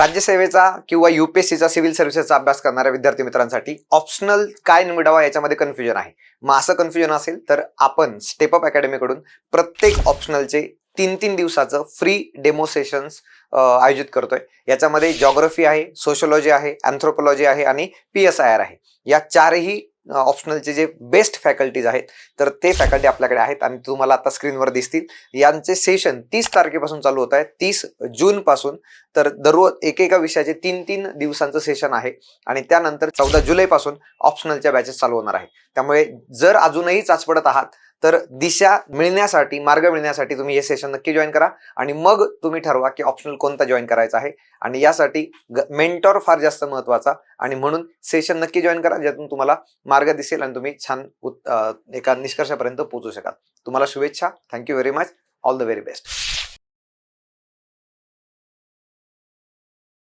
राज्यसेवेचा किंवा युपीएससीचा सिव्हिल सर्व्हिसेसचा अभ्यास करणाऱ्या विद्यार्थी मित्रांसाठी ऑप्शनल काय निवडावा याच्यामध्ये कन्फ्युजन आहे. मग असं कन्फ्युजन असेल तर आपण स्टेप अप अकॅडमीकडून प्रत्येक ऑप्शनलचे तीन तीन दिवसाचं फ्री डेमो सेशन्स आयोजित करतोय. याच्यामध्ये जॉग्रफी आहे सोशोलॉजी आहे अँथ्रोपॉलॉजी आहे आणि पी एस आय आर आहे. या चारही ऑप्शनलचे जे बेस्ट फॅकल्टीज आहेत तर ते फॅकल्टी आपल्याकडे आहेत आणि तुम्हाला आता स्क्रीनवर दिसतील. यांचे सेशन तीस तारखेपासून चालू होत आहे तीस जूनपासून. तर दररोज एकेका विषयाचे तीन तीन दिवसांचं सेशन आहे आणि त्यानंतर चौदा जुलैपासून ऑप्शनलच्या बॅचेस चालू होणार आहे. त्यामुळे जर अजूनही चाचपडत आहात तर दिशा मिळण्यासाठी मार्ग मिळण्यासाठी तुम्ही हे सेशन नक्की जॉईन करा. आणि मग तुम्ही ठरवा की ऑप्शनल कोणता जॉईन करायचा आहे. आणि यासाठी मेंटॉर फार जास्त महत्त्वाचा. आणि म्हणून सेशन नक्की जॉईन करा ज्यातून तुम्हाला मार्ग दिसेल आणि तुम्ही छान एका निष्कर्षापर्यंत पोहोचू शकाल. तुम्हाला शुभेच्छा. Thank you very much all the very best